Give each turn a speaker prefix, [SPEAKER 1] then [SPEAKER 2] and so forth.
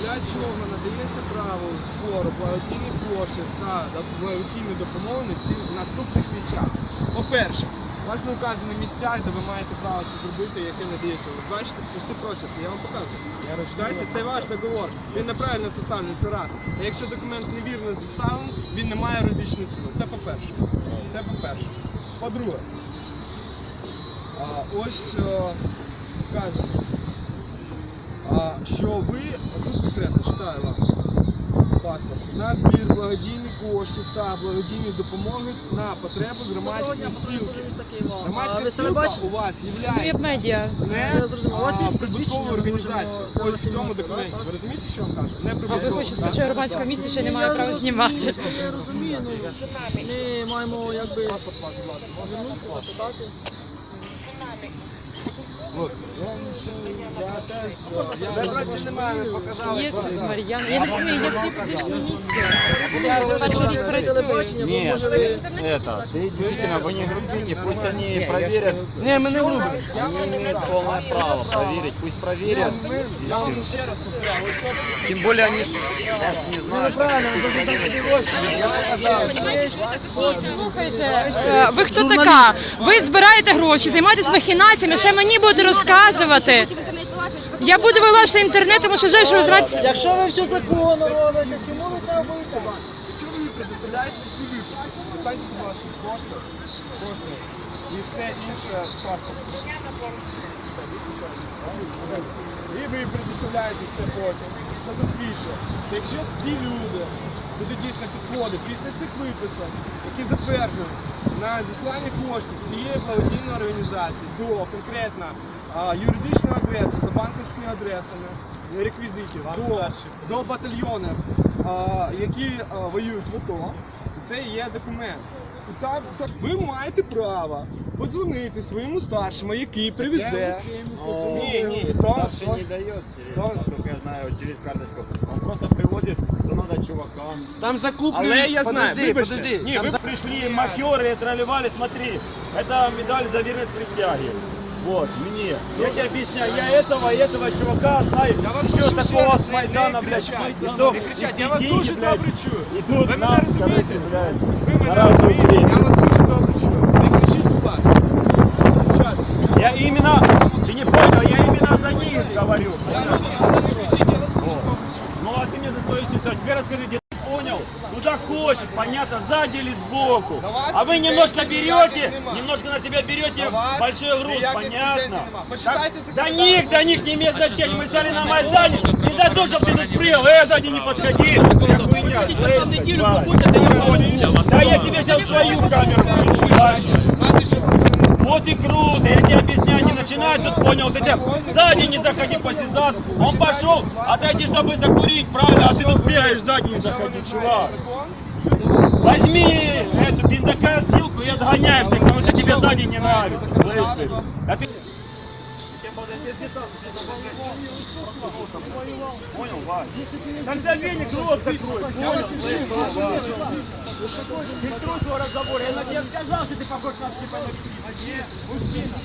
[SPEAKER 1] Для чого надається право збору благодійних коштів та благодійної допомоги в наступних місцях. По-перше, у вас не вказані місця, де ви маєте право це зробити, яке надається. Ви бачите, пусти прочерк, я вам показую. Читається, це ваш договор. Він неправильно составлений, це раз. А якщо документ невірно составлений, він не має юридичної сили. Це по-перше. Це по-перше. По-друге, ось е, вказано, а, що ви, тут конкретно читаю вам паспорт, на збір благодійних коштів та благодійної допомоги на потреби громадської спілки. Громадська
[SPEAKER 2] А
[SPEAKER 1] спілка у вас є
[SPEAKER 3] медіа.
[SPEAKER 1] не прибутковою організацією.
[SPEAKER 2] це
[SPEAKER 1] Ось в цьому документі. Ви розумієте, що я вам кажу? Не
[SPEAKER 3] А ви хочете
[SPEAKER 1] так?
[SPEAKER 3] сказати, що громадське місце ще не має права знімати.
[SPEAKER 2] Я розумію, ну ми маємо якби
[SPEAKER 1] Паспорт, будь ласка.
[SPEAKER 2] звернутися, запитати.
[SPEAKER 1] Я теж, я.
[SPEAKER 3] Є Мар'яна. Я не розумію, я стою публічному місці.
[SPEAKER 2] Розумію,
[SPEAKER 3] Я
[SPEAKER 2] ви
[SPEAKER 3] бачу,
[SPEAKER 2] ж
[SPEAKER 3] тут працює.
[SPEAKER 2] телебачення, бо
[SPEAKER 4] Нет,
[SPEAKER 2] може ви...
[SPEAKER 4] это, ты действительно, вы не грубите, пусть они проверят.
[SPEAKER 1] Не, ми не грубимо.
[SPEAKER 4] Они имеют полное право проверить, пусть проверят.
[SPEAKER 1] Ми, я вам ще раз повторяю, ось це
[SPEAKER 4] Тем более они ж вас не знают. Пусть проверят.
[SPEAKER 3] Слухайте, е, ви хто така? Ви збираєте гроші, займаєтесь махінаціями, ще мені будете розказувати. Я буду вилажити інтернет, тому що жаль, що ви займаєтесь.
[SPEAKER 2] Якщо ви все законно робите, чому ви це робите?
[SPEAKER 1] Якщо ви предоставляєте ці виписки, достаньте, будь ласка, кошти, кошти і все інше з паспортом. І ви предоставляєте це потім. Це засвідчує. Якщо ті люди будуть дійсно підходити після цих виписок, які затверджені на надіслання коштів цієї благодійної організації до конкретно юридичної адреси за банківськими адресами, реквізитів, до, до батальйонів, які воюють в АТО, це є документ. І там, так, ви маєте право подзвонити своєму старшому, який привезе. Ні, ні,
[SPEAKER 4] Старший не через, насколько я знаю, через карточку. Он просто привозит, что надо чувакам.
[SPEAKER 5] Там закуплено.
[SPEAKER 1] Але я знаю,
[SPEAKER 5] подожди,
[SPEAKER 1] вибачте.
[SPEAKER 5] подожди.
[SPEAKER 1] Ні,
[SPEAKER 5] Там
[SPEAKER 1] ви
[SPEAKER 4] Пришли маферы тролливали, смотри, это медаль за верность присяге. Вот, мне. Я тебе объясняю, я этого и этого чувака знаю.
[SPEAKER 1] Я вас
[SPEAKER 4] еще
[SPEAKER 1] прошу ще
[SPEAKER 4] такого
[SPEAKER 1] раз
[SPEAKER 4] с
[SPEAKER 1] не-
[SPEAKER 4] Майдана,
[SPEAKER 1] не
[SPEAKER 4] блядь.
[SPEAKER 1] кричать,
[SPEAKER 4] И
[SPEAKER 1] не
[SPEAKER 4] что?
[SPEAKER 1] кричать,
[SPEAKER 4] эти
[SPEAKER 1] я вас
[SPEAKER 4] деньги,
[SPEAKER 1] дуже
[SPEAKER 4] блядь,
[SPEAKER 1] добре чую.
[SPEAKER 4] Идут
[SPEAKER 1] Ви мене
[SPEAKER 4] нам,
[SPEAKER 1] розумієте?
[SPEAKER 4] короче, блядь,
[SPEAKER 1] Ви
[SPEAKER 4] на
[SPEAKER 1] мене
[SPEAKER 4] разовую
[SPEAKER 1] розумієте? Я
[SPEAKER 4] встречу.
[SPEAKER 1] вас дуже добре чую. Не кричіть, будь ласка. Дівчата,
[SPEAKER 4] Я именно, ты не понял, я именно за них говорю.
[SPEAKER 1] Я розумію, але не кричіть, я вас дуже добре чую.
[SPEAKER 4] Ну а ты мне за свою сестру. Теперь расскажи, где ты понял? Куда хочет, понятно, сзади или сбоку.
[SPEAKER 1] На вас
[SPEAKER 4] А вы немножко
[SPEAKER 1] претензий
[SPEAKER 4] берете,
[SPEAKER 1] ніяких нема.
[SPEAKER 4] немножко на себя берете
[SPEAKER 1] На вас
[SPEAKER 4] большой груз,
[SPEAKER 1] ніяких
[SPEAKER 4] понятно.
[SPEAKER 1] претензій нема. Почитайте
[SPEAKER 4] Так,
[SPEAKER 1] законодавство.
[SPEAKER 4] до них, до них не имеет значения. Мы стали на Майдане не за то, чтобы ты тут прыгал, э, сзади не подходи. Вся хуйня, слышь, тварь. Да я тебе сейчас свою камеру включу, дальше.
[SPEAKER 1] Нас ще со сторони
[SPEAKER 4] Вот и круто, я тебе объясняю, начинай тут, понял, ты тебе сзади не заходи после зад, он пошел, отойди, чтобы закурить, правильно, а ты тут бегаешь сзади не заходи, чувак. Возьми эту бензокосилку и отгоняй всех, потому что тебе сзади не нравится, слышь ты. А ты... Понял, Вась? Тогда веник рот закрой, понял, слышь? Фильтруй свой разговор, я на тебя сказал, что ты похож на психопата. Мужчина,